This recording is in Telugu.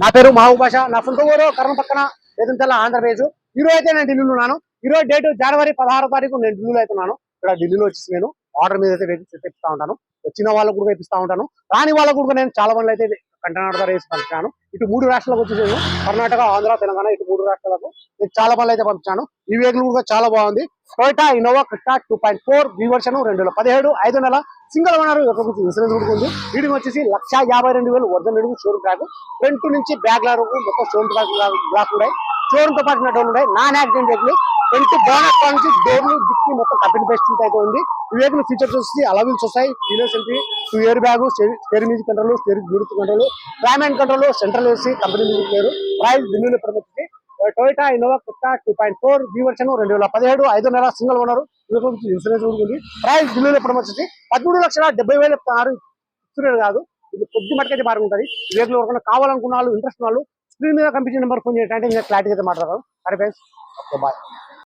నా పేరు మహబూబ్ భాష నా సొంత ఊరు కరణ పక్కన ఏదంతల ఆంధ్రప్రదేశ్. ఈ రోజు అయితే నేను ఢిల్లీలో ఉన్నాను. ఈ రోజు డేట్ జనవరి పదహారో తారీఖు నేను ఢిల్లీలో అవుతున్నాను ఇక్కడ ఢిల్లీలో వచ్చేసి నేను ఆర్డర్ మీద అయితే తెప్పిస్తా ఉంటాను. వచ్చిన వాళ్ళకు కూడా వేపిస్తా ఉంటాను. రాని వాళ్ళకు కూడా నేను చాలా మంది అయితే కంటనాడు ద్వారా వేసి పంపించాను. ఇటు మూడు రాష్ట్రాలకు వచ్చేసి నేను కర్ణాటక ఆంధ్ర తెలంగాణ ఇటు మూడు రాష్ట్రాలకు నేను చాలా మంది అయితే పంపించాను. ఈ వెహికల్ కూడా చాలా బాగుంది. Toyota Innova Crysta two point four B version రెండు వేల పదిహేడు ఐదు నెల సింగల్ ఓనర్ ఇన్సూరెన్స్ కూడా ఉంది. వీడికి వచ్చేసి లక్ష యాభై రెండు వేలు ఒరిజినల్ అడుగు షోరూమ్ బ్యాగ్ ఫ్రంట్ నుంచి బ్యాగ్ వరకు మొత్తం షోరూమ్ బ్యాగ్ బ్లాక్ ఉన్నాయి. షోరూమ్తో పాటు డోర్లు ఉన్నాయి. Non accident vehicle. Front bonnet నుంచి డోర్లు డిక్కి మొత్తం కంపెనీ బెస్ట్ అయితే ఉంది. ఈ వెహికల్ ఫీచర్స్ వచ్చి అలవిల్స్ వస్తాయి. Keyless entry two air bag steer music control steer bluetooth control prime and control central వేసి కంపెనీ మ్యూజిక్ లేరు. ప్రైస్ ఢిల్లీలో promote Toyota Innova Crysta two point four B version రెండు వేల పదిహేడు ఐదు నెల సింగల్ ఓనరు ఇన్సూరెన్స్ కూడా ఉంది. ప్రైస్ బిల్లులు ఎప్పుడు వచ్చేసి పదమూడు లక్షల డెబ్బై వేల ఆరు ఇన్సూరెన్స్ కాదు. ఇది కొద్ది మటుకైతే బాగుంటుంది. ఉంటుంది వెహికల్ ఎవరికైనా కావాలనుకున్న వాళ్ళు ఇంట్రెస్ట్ వాళ్ళు స్క్రీన్ మీద కంపించిన నెంబర్ ఫోన్ చేయడానికి ఇంకా క్లారిటీ అయితే మాట్లాడతారు సరే ఫ్రెండ్స్ ఓకే బాయ్